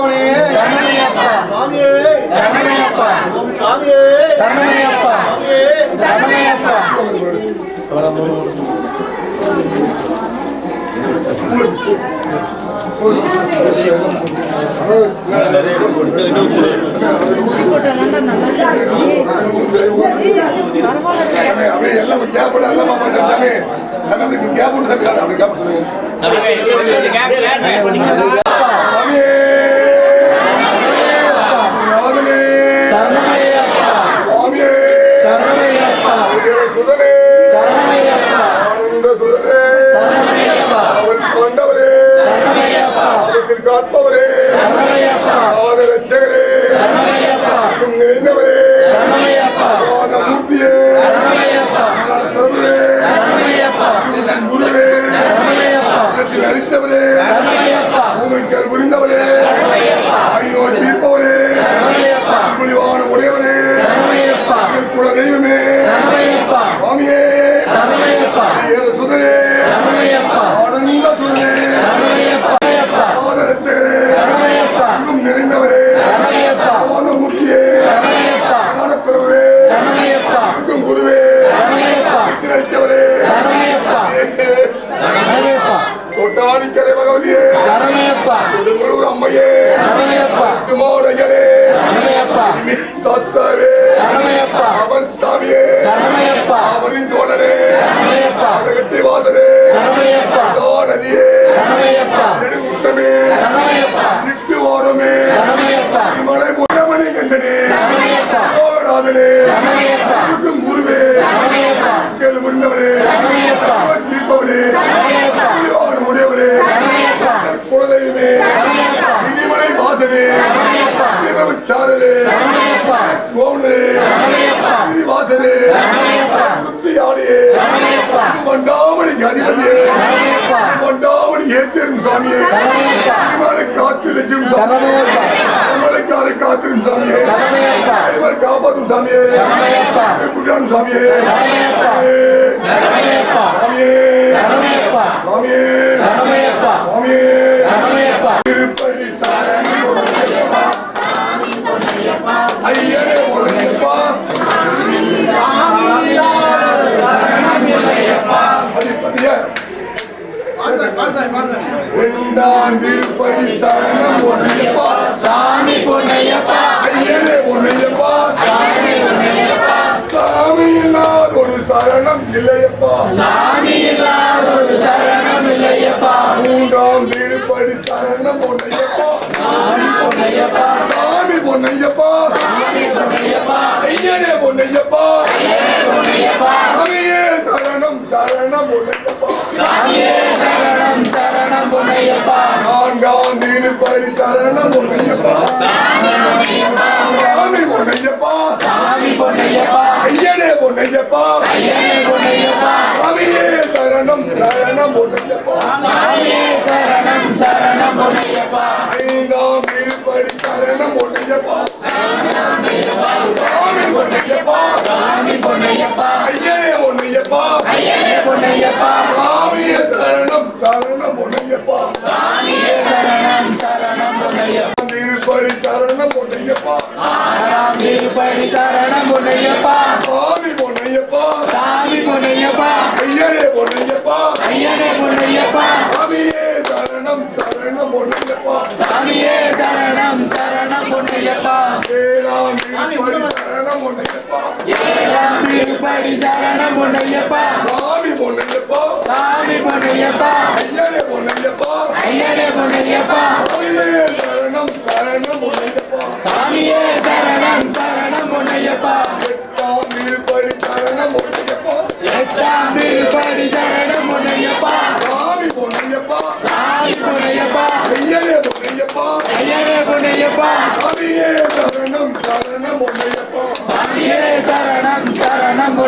சுவாமியே. ரமணியப்பா சுவாமியே. ரமணியப்பா ஓம் சுவாமியே. ரமணியப்பா ரமணியப்பா அப்படியே எல்லாம் கேப் எல்லாம் அப்படி கேப் சொல்லுங்க அளித்தவரே உமைக்கல் புரிந்தவரே ஐநோய் தீர்ப்பவரே உடையவரே குல தெய்வமே. தொட்டானிக்கரை பகவதியே கொடுங்கலூர் அம்மையே திருமோடையரே சத்தாவே. அவன் சாமியே. அவரின் தோழனே. கட்டி வாசனே நதியே நெடுங்குட்டமே வாசனே குத்தியாளியே மண்டாமணிக்கு அதிபதியே மண்டாமணி ஏற்றிரும் சாமியே. இவனை காத்து லட்சும் சாமியே. நம்மளை காலை காத்திரும் சாமியே. இவரை காப்பாற்றும் சாமியே. குடியான் சாமியே. சாமியே. சாமியே. சாமியே. திருப்பதி சரணம் திருப்படி சரணம் உன்னையப்பா சாமி பொன்னையப்பா சாமி பொன்னையப்பா ஐயனே பொன்னையப்பா ஐயனே பொன்னையப்பா சாமியே சரணம் சரணம் உன்னையப்பா சாமியே சரணம் சரணம் பொன்னையப்பா ஐந்தாம் திருப்படி சரணம் உன்னையப்பா சாமி பொன்னையப்பா சாமி பொன்னையப்பா ஐயனே உன்னையப்பா ஐயனே பொன்னையப்பா சாமியே சரணம் சரணம் உன்னையப்பா சாமியே சரணம் சரணம் பொன்னையப்பா திருப்படி சரணம் உன்னையப்பா ஆறாம் திருப்படி சரணம் பொன்னையப்பா சாமி பொன்னையப்பா சாமி பொன்னையப்பா ஐயனே பொன்னையப்பா ஐயனே பொன்னையப்பா சாமியே சரணம் சரணம் உன்னையப்பா சாமியே சரணம் சரணம் பொன்னையப்பா ஏழாம் திருப்படி சரணம் உன்னையப்பா ஏழாம் திருப்படி சரணம் பொன்னையப்பா. சாமி பொன்னையப்பா. சாமி பொன்னையப்பா. ஐயனே பொன்னையப்பா. ஐயனே பொன்னையப்பா. சாமியே சரணம் சரணம் உன்னையப்பா சாமியே சரணம் சரணம் பொன்னையப்பா. எட்டாம் திருப்படி சரணம் உன்னையப்பா எட்டாம் திருப்படி சரணம் பொன்னையப்பா. சாமி பொன்னையப்பா. சாமி பொன்னையப்பா. ஐயனே பொன்னையப்பா. ஐயனே பொன்னையப்பா. சாமியே சரணம் சரணம் சரணம்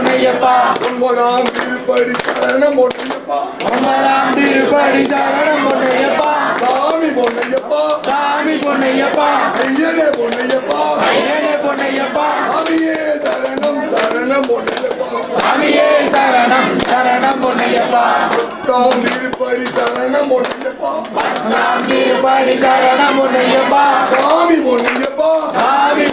பொன்னையப்பா. ஒன்பதாம் திருப்படி சரணம் உன்னையப்பா ஒன்பதாம் திருப்படி சரணம் பொன்னையப்பா. சாமி பொன்னையப்பா. சாமி பொன்னையப்பா. ஐயனே பொன்னையப்பா. ஐயனே பொன்னையப்பா. சாமியே சரணம் சரணம் உன்னையப்பா சாமியே சரணம் சரணம் பொன்னையப்பா. பத்தாம் திருப்படி சரணம் உன்னையப்பா பத்தாம் திருப்படி சரணம் பொன்னையப்பா. சாமி பொன்னையப்பா.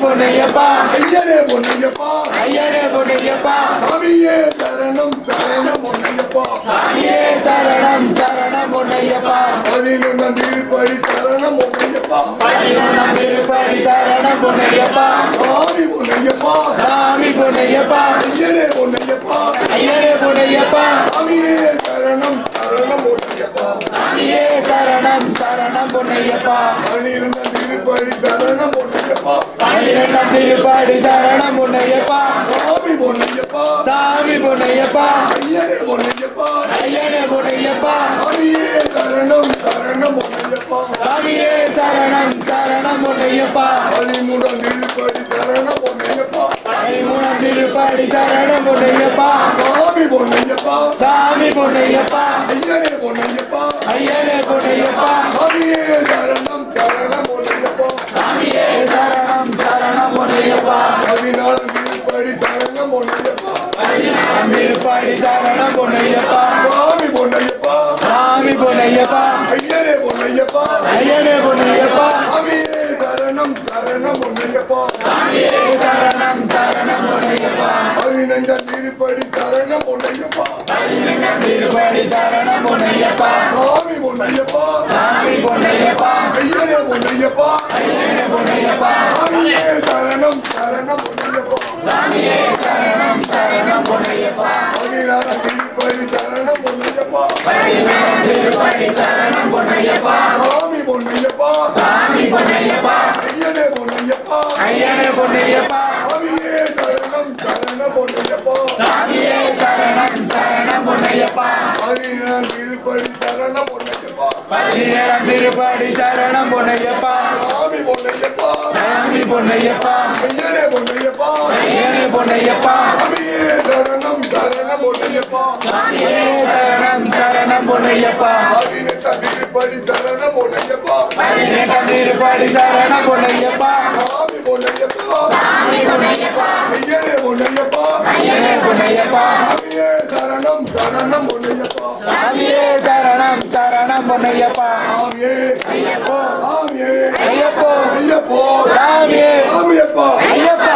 பொன்னையப்பா. ஐயனே பொன்னையப்பா. ஐயனே பொன்னையப்பா. சாமியே சரணம் சரணம் பொன்னையப்பா. சாமியே சரணம் சரணம் பொன்னையப்பா. பதினொன்றாம் திருப்படி சரணம் பொன்னையப்பா. பதினொன்றாம் திருப்படி சரணம் பொன்னையப்பா. சாமி பொன்னையப்பா. சாமி பொன்னையப்பா. ஐயனே பொன்னையப்பா. ஐயனே பொன்னையப்பா. சாமியே சரணம் சரணம் பொன்னையப்பா. சாமியே சரணம் சரணம் பொன்னையப்பா பன்னிரெண்டாம் திருப்படி சரணம் பொன்னையப்பா பன்னிரெண்டாம் திருப்பாடி சரணம் பொன்னையப்பா சாமி பொன்னையப்பா சாமி பொன்னையப்பா ஐயனே பொன்னையப்பா ஐயனே பொன்னையப்பா சாமியே சரணம் சரணம் பொன்னையப்பா சாமியே சரணம் சரணம் பொன்னையப்பா பதிமூன்றாம் திருப்படி சரணம் பொன்னையப்பா பதிமூணாம் திருப்பாடி சரணம் பொன்னையப்பா. சாமி பொன்னையப்பா. சாமி பொன்னையப்பா. ஐயனே பொன்னையப்பா. ஐயனே பொன்னையப்பா. சாமியே சரணம் சரணம் பொன்னையப்பா. சாமியே சரணம் சரணம் பொன்னையப்பா. பதினாலாம் திருப்படி சரணம் பொன்னையப்பா. பதினாறாம் திருப்பாடி சரணம் பொன்னையப்பா. சாமி பொன்னையப்பா. சாமி பொன்னையப்பா. ஐயனே பொன்னையப்பா. ஐயனே பொன்னையப்பா. சாமியே சரணம் பதினஞ்சாம் திருப்படி சரணம் பொன்னையப்பா பதினெட்டாம் திருப்பாடி சரணம் பொன்னையப்பா சாமி பொன்னையப்பா சாமி பொன்னையப்பா ஐயனே பொன்னையப்பா ஐயனே பொன்னையப்பா சாமியே சரணம் சரணம் பொன்னையப்பா சாமியே சரணம் சரணம் பொன்னையப்பா பதினாறாம் திருப்படி சரணம் பொன்னையப்பா பதினேழாம் திருப்பாடி சரணம் பொன்னையப்பா சாமி பொன்னையப்பா சாமி பொன்னையப்பா ஐயனே பொன்னையப்பா ஐயனே பொன்னையப்பா பொன்னையப்பா பதினேழாம் திருப்படி சரணம் பொன்னையப்பா. பதினேழாம் திருப்பாடி சரணம் பொன்னையப்பா. சாமி பொன்னையப்பா. சாமி பொன்னையப்பா. ஐயனே பொன்னையப்பா. ஐயனே பொன்னையப்பா. சாமியே சரணம் சரணம் பொன்னையப்பா. சாமியே சரணம் சரணம் பொன்னையப்பா. பதினெட்டாம் திருப்படி சரணம் பொன்னையப்பா. பதினெட்டாம் திருப்பாடி சரணம் பொன்னையப்பா. சாமி பொன்னையப்பா. சாமி பொன்னையப்பா. ஐயனே பொன்னையப்பா. சாமியே சரணம் சரணம் பொன்னையப்பா சாமியே சரணம் சரணம் பொன்னையப்பா சாமியே ஐயப்போ. சாமியே. ஐயப்போ. ஐயப்போ. சாமியே சாமியப்பா ஐயப்பா.